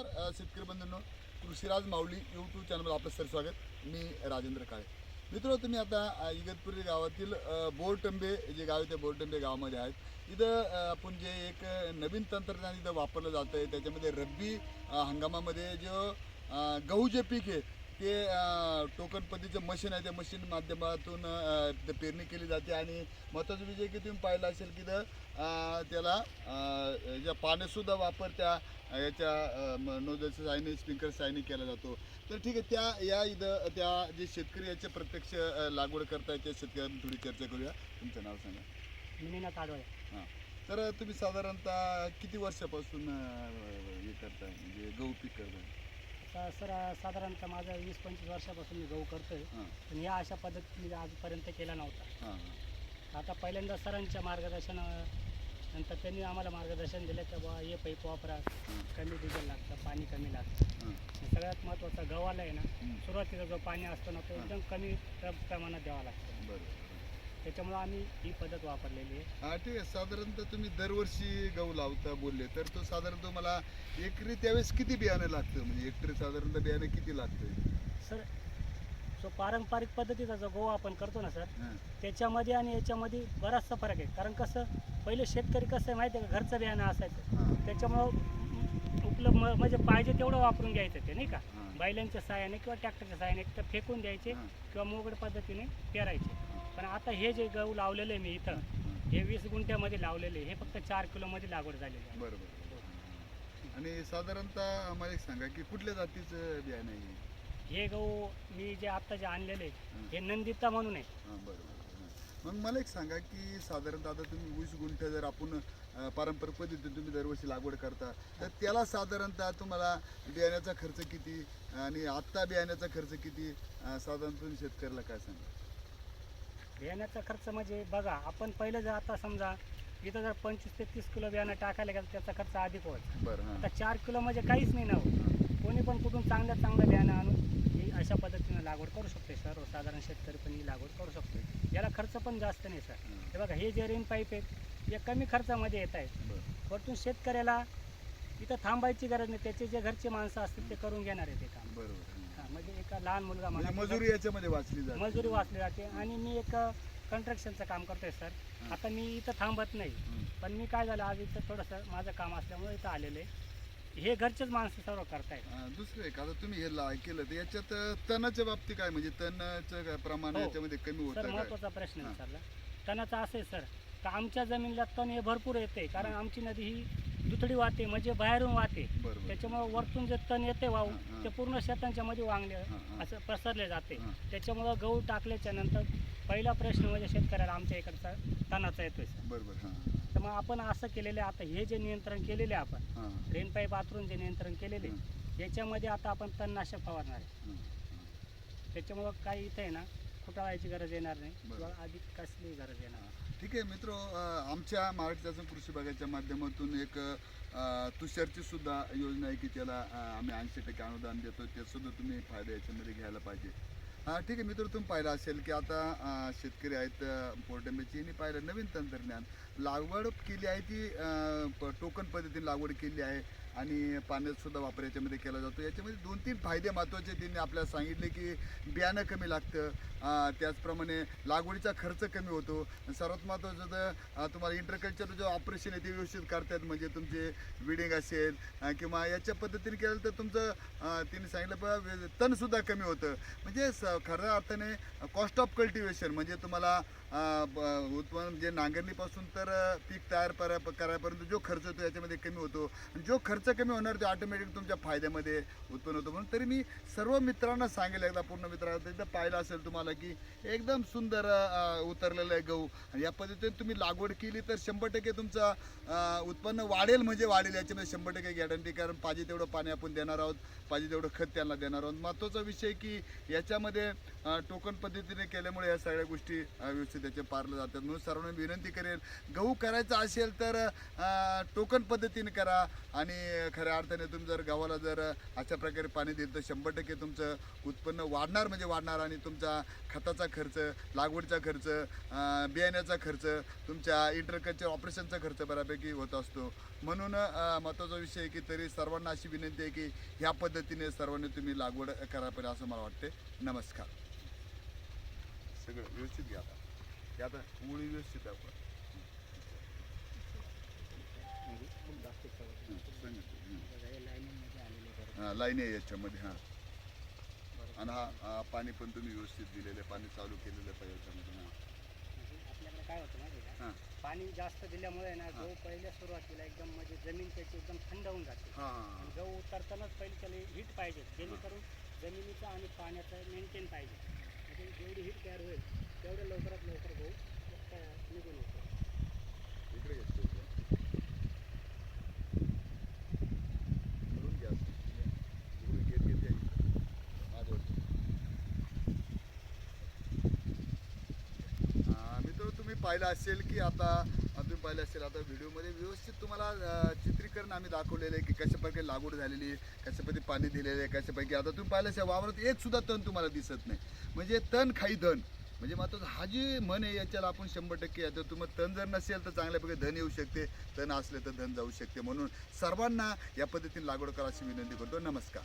नमस्कार शेतकरी बंधूंनो. कृषीराज माऊली यूट्यूब चॅनलमध्ये आपलं सर स्वागत. मी राजेंद्र काळे. मित्र तुम्ही आता इगतपुरी गावातील बोरटंबे जे गाव आहे त्या बोरटंबे गावामध्ये आहेत. इथं आपण जे एक नवीन तंत्रज्ञान इथं वापरलं जातं आहे त्याच्यामध्ये रब्बी हंगामामध्ये जो गहू जे पीक आहे ते टोकन पद्धतीचं मशीन आहे त्या मशीन माध्यमातून ते पेरणी केली जाते आणि महत्त्वाचं विषय की तुम्ही पाहिलं असेल की अ, त्याला ज्या पाण्यासुद्धा वापर त्या याच्या नोजलच्या साहाय्याने स्प्रिंकलर साहाय्याने केला जातो. तर ठीक आहे त्या या इथं त्या जे शेतकरी याचे प्रत्यक्ष लागवड करतायत त्या शेतकऱ्यांनी थोडी चर्चा करूया. तुमचं नाव सांगा. आडवळे हां. तर तुम्ही साधारणतः किती वर्षापासून हे करताय? म्हणजे गहू पीक करताय? आता सर साधारणतः माझं वीस पंचवीस वर्षापासून मी गहू करतोय. हां. पण या अशा पद्धतीने आजपर्यंत केला नव्हता. हां हां. आता पहिल्यांदा सरांच्या मार्गदर्शन नंतर त्यांनी आम्हाला मार्गदर्शन दिलं की बाबा हे पैप वापरा. कमी डिझेल लागतं पाणी कमी लागतं. हां. आणि सगळ्यात महत्त्वाचा गव्हाला आहे ना हं. सुरुवातीला जो पाणी असतो ना तो एकदम कमी प्र- प्रमाणात द्यावा लागतो. बरं त्याच्यामुळं आम्ही ही पद्धत वापरलेली आहे. हा ठीक आहे साधारणतः तुम्ही दरवर्षी गहू लावता बोलले तर तो साधारण तुम्हाला एकरी त्यावेळेस किती बियाणं लागतं? म्हणजे एकरी साधारणतः बियाणं किती लागतं सर जो पारंपरिक पद्धतीचा जो गहू आपण करतो ना सर हां. त्याच्यामध्ये आणि याच्यामध्ये बराचसा फरक आहे. कारण कसं पहिले शेतकरी कसं आहे माहिती आहे का? घरचं बियाणं असायचं. हां. त्याच्यामुळं उपलब्ध म- म्हणजे पाहिजे तेवढं वापरून घ्यायचं ते नाही का? हां. बैलांच्या सहाय्याने किंवा ट्रॅक्टरच्या सहाय्याने तर फेकून द्यायचे हां. किंवा मोगड पद्धतीने पेरायचे. पण आता हे जे गहू लावलेलं मी इथं हे वीस गुंठ्यामध्ये लावलेले हे फक्त चार किलोमध्ये लागवड झालेली आहे बरोबर आणि साधारणतः आम्हाला एक सांगा की कुठल्या जातीचं बियाणं आहे हे? गहू मी जे आता जे आणलेले हां. नंदिता म्हणून आहे हां बरोबर. मग मला एक सांगा की साधारणतः आता तुम्ही वीस गुंठ जर आपण पारंपरिक पद्धतीने तुम्ही दरवर्षी लागवड करता तर त्याला साधारणतः तुम्हाला बियाण्याचा खर्च किती आणि आत्ता बियाण्याचा खर्च किती साधारण तुम्ही शेतकऱ्याला काय सांगा बियाण्याचा खर्च म्हणजे बघा आपण पहिलं जर आता समजा इथं जर पंचवीस ते तीस किलो बियाणं टाकायला गेलं त्याचा खर्च अधिक होत बरं आता चार किलो म्हणजे काहीच नाही ना हो. कोणी पण कुठून चांगलं चांगलं बियाणं आणून ही अशा पद्धतीनं लागवड करू शकते सर्वसाधारण शेतकरी पण ही लागवड करू शकतो याला खर्च पण जास्त नाही सर. हां. बघा हे जे रेन पाईप आहेत हे कमी खर्चामध्ये येत आहेत. बरं. वरतून शेतकऱ्याला इथं थांबायची गरज नाही. त्याचे जे घरचे माणसं असतील ते करून घेणार आहे ते काम. बरोबर. म्हणजे एका लहान मुलगा म्हणजे म्हणा मजुरी याच्यामध्ये वाचली जाते मजुरी वाचली जाते आणि मी एक कंस्ट्रक्शनचं काम करतोय सर. आता मी इथं थांबत नाही. पण मी काय झालं आज इथं थोडंसं माझं काम असल्यामुळे इथं आलेलं आहे हे घरचेच माणसं सर्व करतायत दुसरं एक आता तुम्ही हे ला केलं तर याच्यात अं, तणाच्या बाबतीत काय म्हणजे तणाचं काय प्रमाण हो. याच्यामध्ये कमी सर होतं काय महत्त्वाचा प्रश्न हां. विचारला तणाचं असं आहे सर तर आमच्या जमिनीला तण हे भरपूर येते कारण आमची नदी ही दुथडी वाहते म्हणजे बाहेरून वाहते बरोबर त्याच्यामुळे वरतून जे तण येते वाहू हां, हां. ते पूर्ण शेतांच्या मध्ये वांगले हां, हां. असं पसरले जाते हां. त्याच्यामुळं गहू टाकल्याच्या नंतर पहिला प्रश्न म्हणजे शेतकऱ्याला आमच्या इकडचा तणाचा येतोय सर बरोबर हां तर मग आपण असं केलेलं आहे आता हे जे नियंत्रण केलेले आपण हां रेन पाईप जे नियंत्रण केलेले याच्यामध्ये आता आपण तणनाशक फवारणार आहे हां. त्याच्यामुळं काही इथं आहे ना फुटाळायची गरज येणार नाही. किंवा अधिक कसली गरज येणार नाही. ठीक आहे मित्र आमच्या महाराष्ट्र शासन कृषी विभागाच्या माध्यमातून एक अं, तुषारची सुद्धा योजना आहे की त्याला अं, आम्ही ऐंशी टक्के अनुदान देतो ते सुद्धा तुम्ही फायदा याच्यामध्ये घ्यायला पाहिजे. हां ठीक आहे मित्र तुम्ही पाहिलं असेल की आता अं, शेतकरी आहेत पोर्टंबेची यांनी पाहिलं नवीन तंत्रज्ञान. लागवड केली आहे ती अं, प- टोकन पद्धतीने लागवड केली आहे. आणि पाण्यातसुद्धा वापर याच्यामध्ये केला जातो. याच्यामध्ये दोन तीन फायदे महत्त्वाचे त्यांनी आपल्याला सांगितले की बियाणं कमी लागतं. त्याचप्रमाणे लागवडीचा खर्च कमी होतो. सर्वात महत्त्वाचं तर तुम्हाला इंटरकल्चर जो ऑपरेशन आहे ते व्यवस्थित करतात. म्हणजे तुमचे विडिंग असेल किंवा याच्या पद्धतीने केलं तर तुमचं त्यांनी सांगितलं बा तणसुद्धा कमी होतं. म्हणजे स खऱ्या अर्थाने कॉस्ट ऑफ कल्टिवेशन म्हणजे तुम्हाला उत्पन्न जे नांगरणीपासून तर पीक तयार करा करायपर्यंत जो खर्च होतो याच्यामध्ये कमी होतो. आणि जो खर्च कमी होणार तो ऑटोमॅटिक तुमच्या फायद्यामध्ये उत्पन्न होतो. म्हणून तरी मी सर्व मित्रांना सांगेल एकदा पूर्ण मित्रांना एकदा पाहिलं असेल तुम्हाला की एकदम सुंदर उतरलेलं आहे गहू. आणि या पद्धतीने तुम्ही लागवड केली तर शंभर टक्के तुमचं उत्पन्न वाढेल म्हणजे वाढेल. याच्यामध्ये शंभर टक्के गॅरंटी कारण पाहिजे तेवढं पाणी आपण देणार आहोत पाहिजे तेवढं खत त्यांना देणार आहोत. महत्त्वाचा विषय की याच्यामध्ये टोकन पद्धतीने केल्यामुळे या सगळ्या गोष्टी व्यवस्थित त्याचे पारलं जातात म्हणून सर्वांना विनंती करेल गहू करायचा असेल तर टोकन पद्धतीने करा. आणि खऱ्या अर्थाने तुम्ही जर गव्हाला जर अशा प्रकारे पाणी दिलं तर शंभर टक्के तुमचं उत्पन्न वाढणार म्हणजे वाढणार. आणि तुमचा खताचा खर्च लागवडीचा खर्च बियाण्याचा खर्च तुमच्या इंटरकल्चर ऑपरेशनचा खर्च बऱ्यापैकी होत असतो. म्हणून महत्त्वाचा विषय आहे की तरी सर्वांना अशी विनंती आहे की ह्या पद्धतीने सर्वांनी तुम्ही लागवड करा पाहिजे असं मला वाटते नमस्कार. सगळं व्यवस्थित घ्या हे आता मुळी व्यवस्थित आहे हां लाईन आहे याच्यामध्ये हां. आणि हा पाणी पण तुम्ही व्यवस्थित दिलेलं आहे पाणी चालू केलेलं पाहिजे याच्यामध्ये हां. आपल्याकडे काय होतं माहिती आहे हां. का पाणी जास्त दिल्यामुळे ना गहू पहिल्या सुरुवातीला एकदम म्हणजे जमीन त्याची एकदम थंड होऊन जाते. आणि गहू उतरतानाच पहिले त्याला हीट पाहिजे जेणेकरून जमिनीचं आणि पाण्याचं मेंटेन पाहिजे. म्हणजे जेवढी हीट तयार होईल तेवढं लवकरात लवकर गहू निघून येतो. इकडे घेतो करून घ्या. इकडे घेत घेत मित्र तुम्ही पाहिलं असेल की आता तुम्ही पाहिलं असेल आता व्हिडिओमध्ये व्यवस्थित तुम्हाला चित्रीकरण आम्ही दाखवलेलं आहे की कशापैकी लागवड झालेली आहे कशापैकी पाणी दिलेलं आहे कशापैकी आता तुम्ही पाहिलं असेल वावरात एक सुद्धा तण तुम्हाला दिसत नाही. म्हणजे तण खाई धन. म्हणजे मात्र हा जी मन आहे याच्याला आपण शंभर टक्के येतो. तुम्हाला तण जर नसेल तर चांगल्यापैकी धन येऊ शकते. तण असले तर धन जाऊ शकते. म्हणून सर्वांना या पद्धतीने लागवड करा अशी विनंती करतो. नमस्कार.